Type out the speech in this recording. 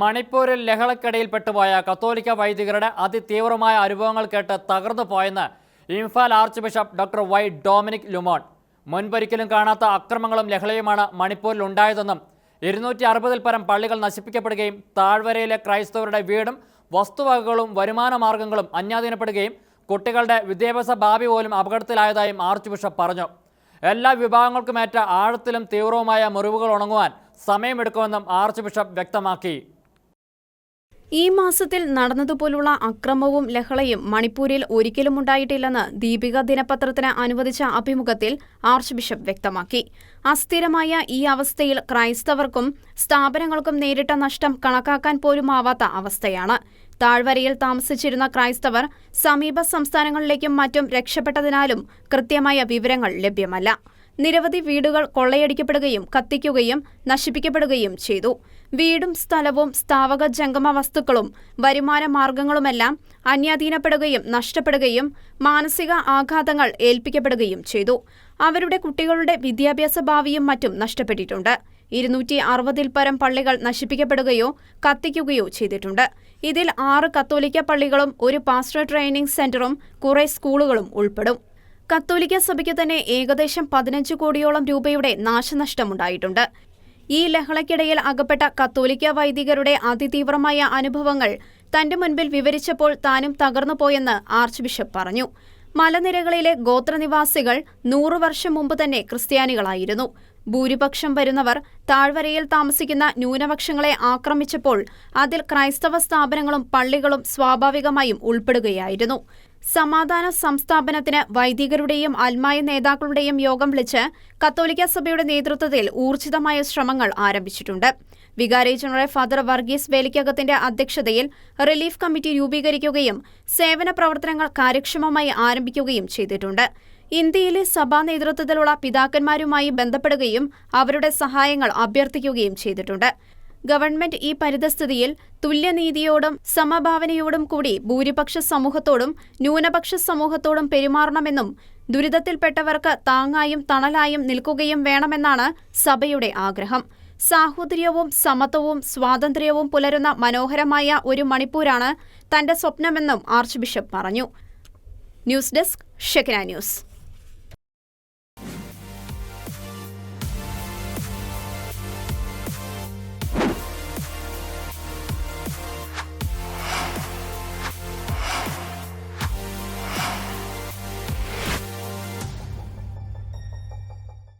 മണിപ്പൂരിൽ ലഹളക്കിടയിൽപ്പെട്ടുപോയ കത്തോലിക്ക വൈദികരുടെ അതിതീവ്രമായ അനുഭവങ്ങൾ കേട്ട് തകർന്നു പോയെന്ന് Imphal archbishop doctor Y Dominic Lumon. മുൻപൊരിക്കലും കാണാത്ത അക്രമങ്ങളും ലഹളയുമാണ് മണിപ്പൂരിൽ ഉണ്ടായതെന്നും ഇരുന്നൂറ്റി അറുപതിൽ പരം പള്ളികൾ നശിപ്പിക്കപ്പെടുകയും താഴ്വരയിലെ ക്രൈസ്തവരുടെ വീടും വസ്തുവകകളും വരുമാന മാർഗങ്ങളും അന്യാധീനപ്പെടുകയും കുട്ടികളുടെ വിദ്യാഭ്യാസ ഭാവി പോലും അപകടത്തിലായതായും ആർച്ച് ബിഷപ്പ് പറഞ്ഞു. എല്ലാ വിഭാഗങ്ങൾക്കുമേറ്റ ആഴത്തിലും തീവ്രവുമായ മുറിവുകൾ ഉണങ്ങുവാൻ സമയമെടുക്കുമെന്നും ആർച്ച് ബിഷപ്പ് വ്യക്തമാക്കി. ഈ മാസത്തിൽ നടന്നതുപോലുള്ള അക്രമവും ലഹളയും മണിപ്പൂരിൽ ഒരിക്കലും ഉണ്ടായിട്ടില്ലെന്ന് ദീപിക ദിനപത്രത്തിന് അനുവദിച്ച അഭിമുഖത്തിൽ ആർച്ച് ബിഷപ്പ് വ്യക്തമാക്കി. അസ്ഥിരമായ ഈ അവസ്ഥയിൽ ക്രൈസ്തവർക്കും സ്ഥാപനങ്ങൾക്കും നേരിട്ട നഷ്ടം കണക്കാക്കാൻ പോലുമാവാത്ത അവസ്ഥയാണ്. താഴ്വരയിൽ താമസിച്ചിരുന്ന ക്രൈസ്തവർ സമീപ സംസ്ഥാനങ്ങളിലേക്കും മറ്റും രക്ഷപ്പെട്ടതിനാലും കൃത്യമായ വിവരങ്ങൾ ലഭ്യമല്ല. നിരവധി വീടുകൾ കൊള്ളയടിക്കപ്പെടുകയും കത്തിക്കുകയും നശിപ്പിക്കപ്പെടുകയും ചെയ്തു. വീടും സ്ഥലവും സ്ഥാവക ജംഗമ വസ്തുക്കളും വരുമാന മാർഗങ്ങളുമെല്ലാം അന്യാധീനപ്പെടുകയും നഷ്ടപ്പെടുകയും മാനസിക ആഘാതങ്ങൾ ഏൽപ്പിക്കപ്പെടുകയും ചെയ്തു. അവരുടെ കുട്ടികളുടെ വിദ്യാഭ്യാസ ഭാവിയും മറ്റും നഷ്ടപ്പെട്ടിട്ടുണ്ട്. ഇരുന്നൂറ്റി അറുപതിൽ പരം പള്ളികൾ നശിപ്പിക്കപ്പെടുകയോ കത്തിക്കുകയോ ചെയ്തിട്ടുണ്ട്. ഇതിൽ ആറ് കത്തോലിക്ക പള്ളികളും ഒരു പാസ്റ്റർ ട്രെയിനിംഗ് സെന്ററും കുറെ സ്കൂളുകളും ഉൾപ്പെടും. കത്തോലിക്ക സഭയ്ക്ക് തന്നെ ഏകദേശം പതിനഞ്ച് കോടിയോളം രൂപയുടെ നാശനഷ്ടമുണ്ടായിട്ടുണ്ട്. ഈ ലഹളയ്ക്കിടയിൽ അകപ്പെട്ട കത്തോലിക്ക വൈദികരുടെ അതിതീവ്രമായ അനുഭവങ്ങൾ തന്റെ മുൻപിൽ വിവരിച്ചപ്പോൾ താനും തകർന്നുപോയെന്ന് ആർച്ച് ബിഷപ്പ് പറഞ്ഞു. മലനിരകളിലെ ഗോത്രനിവാസികൾ നൂറു വർഷം മുമ്പ് തന്നെ ക്രിസ്ത്യാനികളായിരുന്നു. ഭൂരിപക്ഷം വരുന്നവർ താഴ്വരയിൽ താമസിക്കുന്ന ന്യൂനപക്ഷങ്ങളെ ആക്രമിച്ചപ്പോൾ അതിൽ ക്രൈസ്തവ സ്ഥാപനങ്ങളും പള്ളികളും സ്വാഭാവികമായും ഉൾപ്പെടുകയായിരുന്നു. സമാധാന സംസ്ഥാപനത്തിന് വൈദികരുടെയും അൽമായ നേതാക്കളുടെയും യോഗം വിളിച്ച് കത്തോലിക്ക സഭയുടെ നേതൃത്വത്തിൽ ഊർജിതമായ ശ്രമങ്ങൾ ആരംഭിച്ചിട്ടുണ്ട്. വികാരി ജനറൽ ഫാദർ വർഗീസ് വേലിക്കകത്തിന്റെ അധ്യക്ഷതയിൽ റിലീഫ് കമ്മിറ്റി രൂപീകരിക്കുകയും സേവന പ്രവർത്തനങ്ങൾ കാര്യക്ഷമമായി ആരംഭിക്കുകയും ചെയ്തിട്ടുണ്ട്. ഇന്ത്യയിലെ സഭാ നേതൃത്വത്തിലുള്ള പിതാക്കന്മാരുമായി ബന്ധപ്പെടുകയും അവരുടെ സഹായങ്ങൾ അഭ്യർത്ഥിക്കുകയും ചെയ്തിട്ടുണ്ട്. ഗവൺമെന്റ് ഈ പരിതസ്ഥിതിയിൽ തുല്യനീതിയോടും സമഭാവനയോടും കൂടി ഭൂരിപക്ഷ സമൂഹത്തോടും ന്യൂനപക്ഷ സമൂഹത്തോടും പെരുമാറണമെന്നും ദുരിതത്തിൽപ്പെട്ടവർക്ക് താങ്ങായും തണലായും നിൽക്കുകയും വേണമെന്നാണ് സഭയുടെ ആഗ്രഹം. സാഹോദര്യവും സമത്വവും സ്വാതന്ത്ര്യവും പുലരുന്ന മനോഹരമായ ഒരു മണിപ്പൂരാണ് തന്റെ സ്വപ്നമെന്നും ആർച്ച് ബിഷപ്പ് പറഞ്ഞു. News desk Shekinah news.